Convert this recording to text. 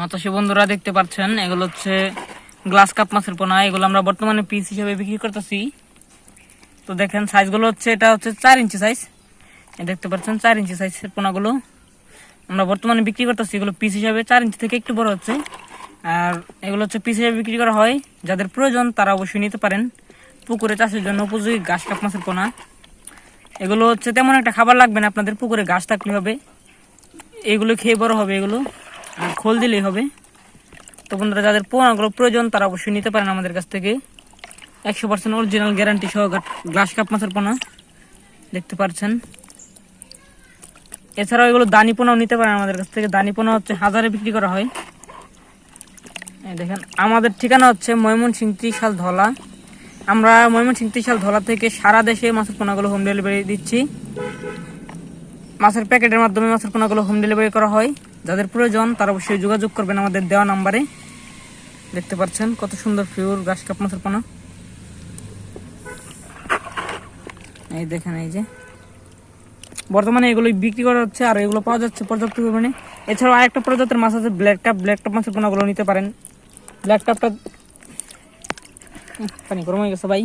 মাতাসী বন্ধুরা দেখতে পাচ্ছেন, এগুলো হচ্ছে গ্লাস কাপ মাছের পোনা। এগুলো আমরা বর্তমানে পিস হিসেবে বিক্রি করতেছি। তো দেখেন সাইজগুলো হচ্ছে, এটা হচ্ছে চার ইঞ্চি সাইজ দেখতে পাচ্ছেন, চার ইঞ্চি সাইজের পোনাগুলো। আমরা বর্তমানে বিক্রি করতেছি, এগুলো পিস হিসাবে চার ইঞ্চি থেকে একটু বড় হচ্ছে। আর এগুলো হচ্ছে পিস হিসাবে বিক্রি করা হয়। যাদের প্রয়োজন, তারা অবশ্যই নিতে পারেন। পুকুরে চাষের জন্য উপযোগী ঘাস কাপ মাছের পোনা। এগুলো হচ্ছে তেমন একটা খাবার লাগবে না, আপনাদের পুকুরে ঘাস থাকলে হবে। এগুলো খেয়ে বড় হবে এগুলো। আর খোল দিলেই হবে। তো বন্ধুরা, যাদের পোনাগুলো প্রয়োজন, তারা অবশ্যই নিতে পারেন আমাদের কাছ থেকে। একশো পার্সেন্ট অরিজিনাল গ্যারান্টি সহ গ্লাস কাপ মাছের পোনা, দেখতে পাচ্ছেন এছাড়াও এগুলো দানি পোনাও নিতে পারেন আমাদের কাছ থেকে। দানি পোনা হচ্ছে হাজারে বিক্রি করা হয়। দেখেন, আমাদের ঠিকানা হচ্ছে ময়মনসিং ত্রিশাল ধলা। আমরা ময়মনসিং ত্রিশাল ধলা থেকে সারা দেশে মাছের পোনাগুলো হোম ডেলিভারি দিচ্ছি। মাছের প্যাকেটের মাধ্যমে মাছের পোনাগুলো হোম ডেলিভারি করা হয়। যাদের প্রয়োজন, তারা অবশ্যই যোগাযোগ করবেন আমাদের দেওয়া নাম্বারে। দেখতে পাচ্ছেন, কত সুন্দর পিওর গাছ কাপ মাছের পোনা। এই দেখেন, এই যে। বর্তমানে এগুলো বিক্রি করা হচ্ছে, আর এগুলো পাওয়া যাচ্ছে পর্যাপ্ত পরিমাণে। এছাড়াও আরেকটা প্রজাতির মাছ আছে ব্ল্যাক কাপ ব্ল্যাক কাপ মাছের পোনাগুলো নিতে পারেন। ব্ল্যাক কাপটা পানি গরম হয়ে গেছে, ভাই।